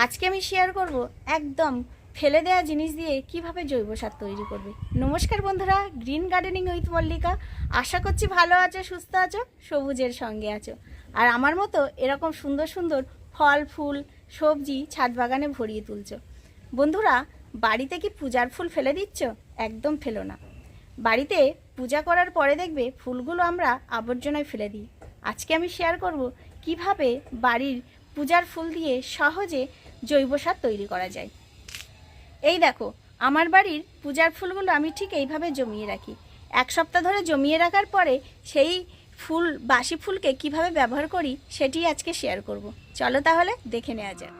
আজকে আমি শেয়ার করব একদম ফেলে দেওয়া জিনিস দিয়ে কীভাবে জৈব সার তৈরি করবে। নমস্কার বন্ধুরা গ্রিন গার্ডেনিং উইথ মল্লিকা আশা করছি ভালো আছো, সুস্থ আছো, সবুজের সঙ্গে আছো। আর আমার মতো এরকম সুন্দর সুন্দর ফল, ফুল, সবজি ছাদ বাগানে ভরিয়ে তুলছ। বন্ধুরা, বাড়িতে কি পূজার ফুল ফেলে দিচ্ছ? একদম ফেলো না। বাড়িতে পূজা করার পরে দেখবে ফুলগুলো আমরা আবর্জনায় ফেলে দিই। আজকে আমি শেয়ার করব কীভাবে বাড়ির পূজার ফুল দিয়ে সহজে জৈব সার তৈরি করা যায়। এই দেখো, আমার বাড়ির পূজার ফুলগুলো আমি ঠিক এইভাবে জমিয়ে রাখি। এক সপ্তাহ ধরে জমিয়ে রাখার পরে সেই ফুল, বাসি ফুলকে কীভাবে ব্যবহার করি সেটি আজকে শেয়ার করব। চলো তাহলে দেখে নেওয়া যাক।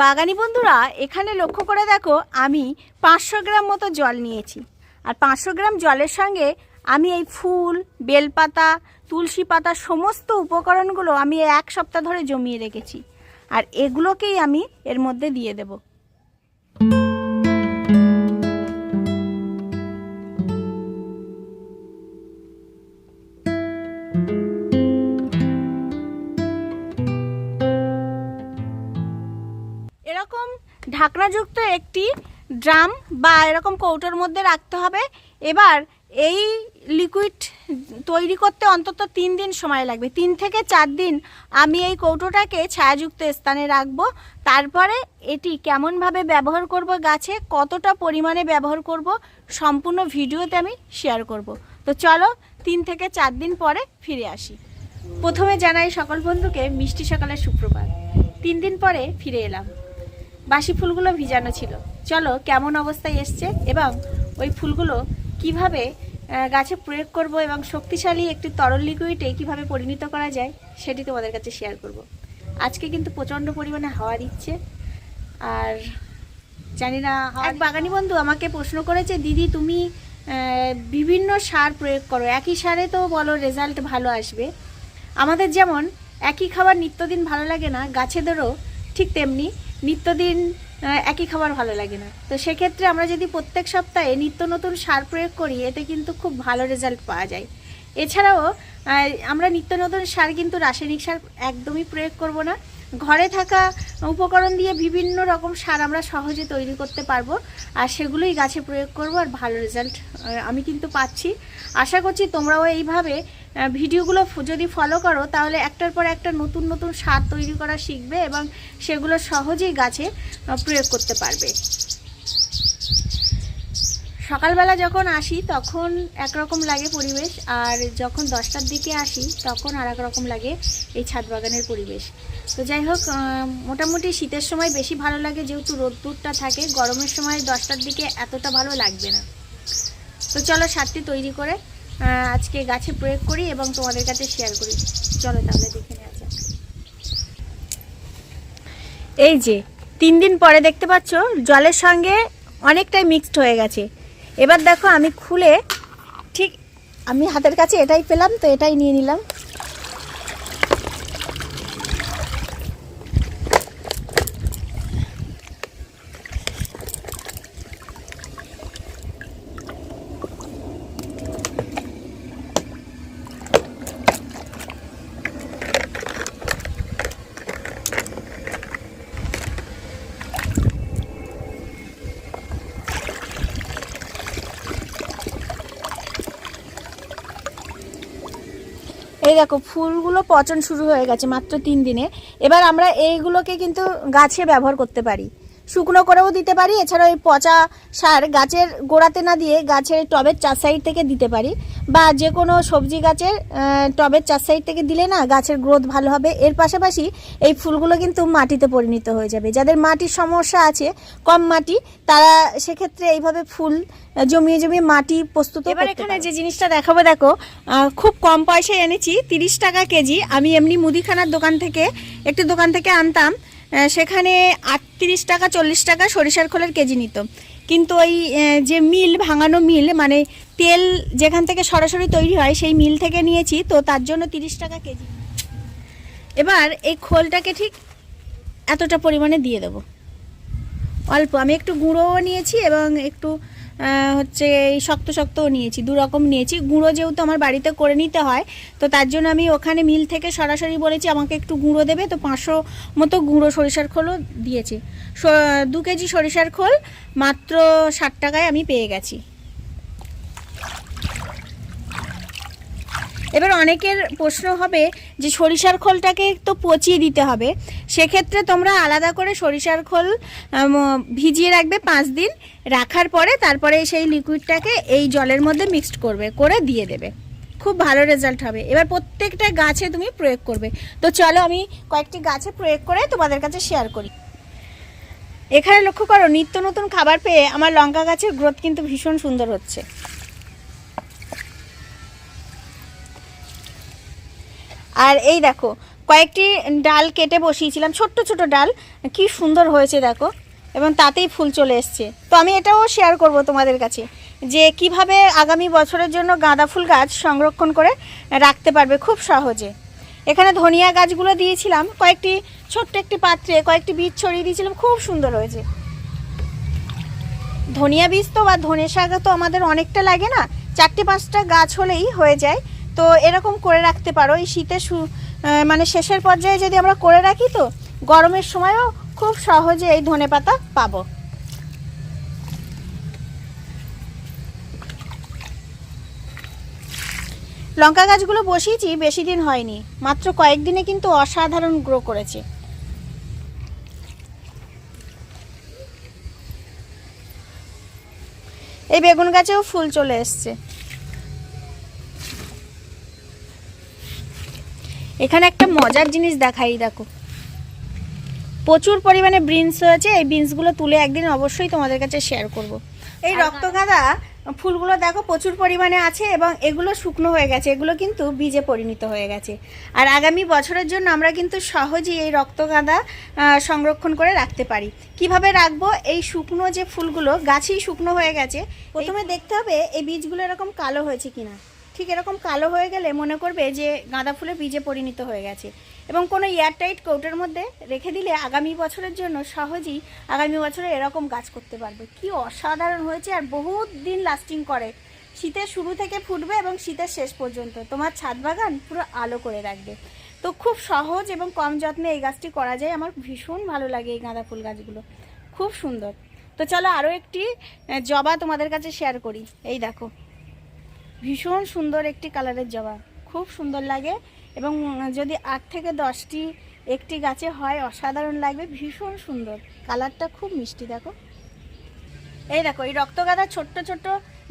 বাগানি বন্ধুরা, এখানে লক্ষ্য করে দেখো আমি পাঁচশো গ্রাম মতো জল নিয়েছি। আর পাঁচশো গ্রাম জলের সঙ্গে আমি এই ফুল, বেলপাতা, তুলসী পাতা সমস্ত উপকরণগুলো আমি এক সপ্তাহ ধরে জমিয়ে রেখেছি। আর এগুলোকেই আমি এর মধ্যে দিয়ে দেব। এরকম ঢাকনাযুক্ত একটি ড্রাম বা এরকম কৌটোর মধ্যে রাখতে হবে। এবার এই লিকুইড তৈরি করতে অন্তত তিন দিন সময় লাগবে। তিন থেকে চার দিন আমি এই কৌটোটাকে ছায়াযুক্ত স্থানে রাখব। তারপরে এটি কেমনভাবে ব্যবহার করব গাছে, কতটা পরিমাণে ব্যবহার করব, সম্পূর্ণ ভিডিওতে আমি শেয়ার করব। তো চলো তিন থেকে চার দিন পরে ফিরে আসি। প্রথমে জানাই সকল বন্ধুকে মিষ্টি সকালের সুপ্রভাত। তিন দিন পরে ফিরে এলাম। বাসি ফুলগুলো ভিজানো ছিল। চলো কেমন অবস্থায় এসছে এবং ওই ফুলগুলো কীভাবে গাছে প্রয়োগ করব এবং শক্তিশালী একটি তরল লিকুইডে কীভাবে পরিণত করা যায় সেটি তোমাদের কাছে শেয়ার করব। আজকে কিন্তু প্রচণ্ড পরিমাণে হাওয়া দিচ্ছে। আর জানি না এক বাগানি বন্ধু আমাকে প্রশ্ন করেছে দিদি তুমি বিভিন্ন সার প্রয়োগ করো। একই সারে তো বলো রেজাল্ট ভালো আসবে। আমাদের যেমন একই খাবার নিত্যদিন ভালো লাগে না গাছেদেরও ঠিক তেমনি নিত্যদিন একই খাবার ভালো লাগে না। তো সেক্ষেত্রে আমরা যদি প্রত্যেক সপ্তাহে নিত্য নতুন সার প্রয়োগ করি, এতে কিন্তু খুব ভালো রেজাল্ট পাওয়া যায়। এছাড়াও আমরা নিত্য নতুন সার কিন্তু রাসায়নিক সার একদমই প্রয়োগ করব না। ঘরে থাকা উপকরণ দিয়ে বিভিন্ন রকম সার আমরা সহজে তৈরি করতে পারব, আর সেগুলোই গাছে প্রয়োগ করব, আর ভালো রেজাল্ট আমি কিন্তু পাচ্ছি। আশা করছি তোমরাও এইভাবে ভিডিওগুলো যদি ফলো করো, তাহলে একটার পর একটা নতুন নতুন সার তৈরি করা শিখবে এবং সেগুলো সহজেই গাছে প্রয়োগ করতে পারবে। সকালবেলা যখন আসি, তখন একরকম লাগে পরিবেশ। আর যখন দশটার দিকে আসি, তখন আর রকম লাগে এই ছাদ বাগানের পরিবেশ। তো যাই হোক মোটামুটি শীতের সময় বেশি ভালো লাগে যেহেতু রোদ্দুরটা থাকে, গরমের সময় দশটার দিকে এতটা ভালো লাগবে না। তো চলো সারটি তৈরি করে আজকে গাছে প্রয়োগ করি এবং তোমাদের কাছে শেয়ার করি। চলো তাহলে দেখে নেওয়া যাক। এই যে, তিন দিন পরে দেখতে পাচ্ছ, জলের সঙ্গে অনেকটাই মিক্সড হয়ে গেছে। এবার দেখো আমি খুলে ঠিক আমি হাতের কাছে এটাই পেলাম তো এটাই নিয়ে নিলাম। এই দেখো, ফুলগুলো পচন শুরু হয়ে গেছে মাত্র তিন দিনে। এবার আমরা এইগুলোকে কিন্তু গাছে ব্যবহার করতে পারি। শুকনো করেও দিতে পারি এছাড়া ওই পচা সার গাছের গোড়াতে না দিয়ে গাছের টবের চার সাইড থেকে দিতে পারি। বা যে কোনো সবজি গাছের টবের চার সাইড থেকে দিলে না গাছের গ্রোথ ভালো হবে। এর পাশাপাশি এই ফুলগুলো কিন্তু মাটিতে পরিণত হয়ে যাবে। যাদের মাটির সমস্যা আছে কম মাটি তারা সেক্ষেত্রে এইভাবে ফুল জমিয়ে জমিয়ে মাটি প্রস্তুত এবার এখানে যে জিনিসটা দেখাবো দেখো খুব কম পয়সায় এনেছি তিরিশ টাকা কেজি। আমি এমনি মুদিখানার দোকান থেকে একটি দোকান থেকে আনতাম। সেখানে আটত্রিশ টাকা, চল্লিশ টাকা সরিষার খোলের কেজি নিত। কিন্তু ওই যে মিল, ভাঙানো মিল মানে তেল যেখান থেকে সরাসরি তৈরি হয়, সেই মিল থেকে নিয়েছি, তো তার জন্য তিরিশ টাকা কেজি। এবার এই খোলটাকে ঠিক এতটা পরিমাণে দিয়ে দেবো। অল্প, আমি একটু গুঁড়োও নিয়েছি এবং একটু হচ্ছে এই শক্ত শক্তও নিয়েছি, দু রকম নিয়েছি। গুঁড়ো যেহেতু আমার বাড়িতে করে নিতে হয়, তো তার জন্য আমি ওখানে মিল থেকে সরাসরি বলেছি, আমাকে একটু গুঁড়ো দেবে। তো পাঁচশো মতো গুঁড়ো সরিষার খোলও দিয়েছে। দু কেজি সরিষার খোল মাত্র ষাট টাকায় আমি পেয়ে গেছি। এবার অনেকের প্রশ্ন হবে যে সরিষার খোলটাকে তো পচিয়ে দিতে হবে। সেক্ষেত্রে তোমরা আলাদা করে সরিষার খোল ভিজিয়ে রাখবে পাঁচ দিন, রাখার পরে তারপরে সেই লিকুইডটাকে এই জলের মধ্যে মিক্সড করবে, করে দিয়ে দেবে। খুব ভালো রেজাল্ট হবে। এবার প্রত্যেকটা গাছে তুমি প্রয়োগ করবে। তো চলো আমি কয়েকটি গাছে প্রয়োগ করে তোমাদের কাছে শেয়ার করি। এখানে লক্ষ্য করো, নিত্য নতুন খাবার পেয়ে আমার লঙ্কা গাছের গ্রোথ কিন্তু ভীষণ সুন্দর হচ্ছে। আর এই দেখো, কয়েকটি ডাল কেটে বসিয়েছিলাম, ছোট্ট ছোট ডাল। কি সুন্দর হয়েছে দেখো, এবং তাতেই ফুল চলে এসছে। তো আমি এটাও শেয়ার করব তোমাদের কাছে, যে কীভাবে আগামী বছরের জন্য গাঁদা ফুল গাছ সংরক্ষণ করে রাখতে পারবে খুব সহজে। এখানে ধনিয়া গাছগুলো দিয়েছিলাম, কয়েকটি ছোট্ট একটি পাত্রে, কয়েকটি বীজ ছড়িয়ে দিয়েছিলাম, খুব সুন্দর হয়েছে। ধনিয়া বীজ তো বা ধনে শাক তো আমাদের অনেকটা লাগে না, চারটে পাঁচটা গাছ হলেই হয়ে যায়। তো এরকম করে রাখতে পারো। এই শীতের মানে শেষের পর্যায়ে যদি আমরা করে রাখি তো গরমের সময়ও খুব সহজে এই ধনে পাতা পাবো। লঙ্কা গাছগুলো বসিয়েছি, বেশি দিন হয়নি। মাত্র কয়েকদিনে কিন্তু অসাধারণ গ্রো করেছে। এই বেগুন গাছেও ফুল চলে এসছে। এখানে একটা মজার জিনিস দেখাই দেখো। প্রচুর পরিমাণে বিনস হয়েছে এই বিনসগুলো তুলে একদিন অবশ্যই তোমাদের কাছে শেয়ার করব। এই রক্তগাঁদা ফুলগুলো দেখো প্রচুর পরিমাণে আছে এবং এগুলো শুকনো হয়ে গেছে এগুলো কিন্তু বীজে পরিণত হয়ে গেছে। আর আগামী বছরের জন্য আমরা কিন্তু সহজেই এই রক্তগাঁদা সংরক্ষণ করে রাখতে পারি। কীভাবে রাখব? এই শুকনো যে ফুলগুলো গাছেই শুকনো হয়ে গেছে প্রথমে দেখতে হবে এই বীজগুলো এরকম কালো হয়েছে কিনা। ঠিক এরকম কালো হয়ে গেলে মনে করবে যে গাঁদা ফুলে বীজে পরিণত হয়ে গেছে। এবং কোনো এয়ারটাইট কৌটোর মধ্যে রেখে দিলে আগামী বছরের জন্য সহজেই আগামী বছরে এরকম গাছ করতে পারবে। কি অসাধারণ হয়েছে আর বহুত দিন লাস্টিং করে। শীতের শুরু থেকে ফুটবে এবং শীতের শেষ পর্যন্ত। তোমার ছাদ বাগান পুরো আলো করে রাখবে। তো খুব সহজ এবং কম যত্নে এই গাছটি করা যায়। আমার ভীষণ ভালো লাগে এই গাঁদা ফুল গাছগুলো। খুব সুন্দর। তো চলো আরও একটি জবা তোমাদের কাছে শেয়ার করি। এই দেখো। ভীষণ সুন্দর একটি কালারের জবা। খুব সুন্দর লাগে এবং যদি আট থেকে দশটি একটি গাছে হয়, অসাধারণ লাগবে, ভীষণ সুন্দর। কালারটা খুব মিষ্টি, দেখো। এই দেখো, এই রক্তগাদা ছোট্ট ছোট্ট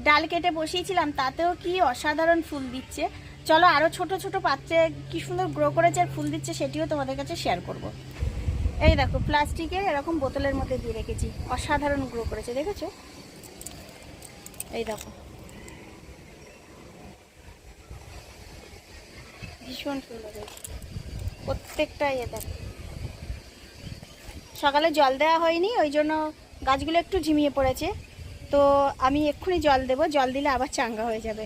ডাল কেটে বসিয়েছিলাম, তাতেও কি অসাধারণ ফুল দিচ্ছে। চলো আরও ছোট ছোট পাত্রে কি সুন্দর গ্রো করেছে আর ফুল দিচ্ছে, সেটিও তোমাদের কাছে শেয়ার করব। এই দেখো প্লাস্টিকের এরকম বোতলের মধ্যে দিয়ে রেখেছি, অসাধারণ গ্রো করেছে, দেখেছ? এই দেখো। ভীষণ সুন্দর হয়েছে। প্রত্যেকটা ইয়ে দেখো। সকালে জল দেওয়া হয়নি, ওই জন্য গাছগুলো একটু ঝিমিয়ে পড়েছে। তো আমি এক্ষুনি জল দেব, জল দিলে আবার চাঙ্গা হয়ে যাবে।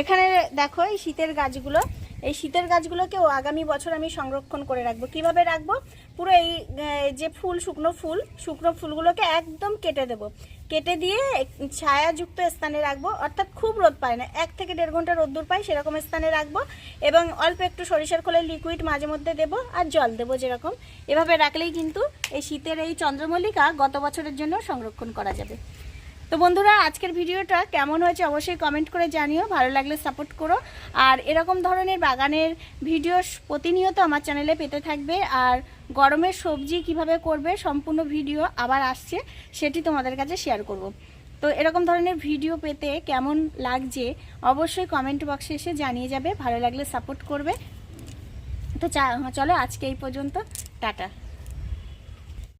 এখানে দেখো এই শীতের গাছগুলো। এই শীতের গাছগুলোকেও আগামী বছর আমি সংরক্ষণ করে রাখব। কীভাবে রাখব? পুরো এই যে ফুল, শুকনো ফুল, শুকনো ফুলগুলোকে একদম কেটে দেব। কেটে দিয়ে ছায়াযুক্ত স্থানে রাখব। অর্থাৎ খুব রোদ পায় না। এক থেকে দেড় ঘণ্টা রোদ্দুর পাই সেরকম স্থানে রাখব। এবং অল্প একটু সরিষার খোলের লিকুইড মাঝে মধ্যে দেবো আর জল দেবো যেরকম। এভাবে রাখলেই কিন্তু এই শীতের এই চন্দ্রমল্লিকা গত বছরের জন্য সংরক্ষণ করা যাবে। তো বন্ধুরা, আজকের ভিডিওটা কেমন হয়েছে অবশ্যই কমেন্ট করে জানিও, ভালো লাগলে সাপোর্ট করো। আর এরকম ধরনের বাগানের ভিডিও প্রতিনিয়ত আমার চ্যানেলে পেতে থাকবে। আর গরমের সবজি কীভাবে করবে সম্পূর্ণ ভিডিও আবার আসছে, সেটি তোমাদের কাছে শেয়ার করব। তো এরকম ধরনের ভিডিও পেতে কেমন লাগছে অবশ্যই কমেন্ট বক্সে এসে জানিয়ে যাবে, ভালো লাগলে সাপোর্ট করবে। তো চলো আজকে এই পর্যন্ত, টাটা।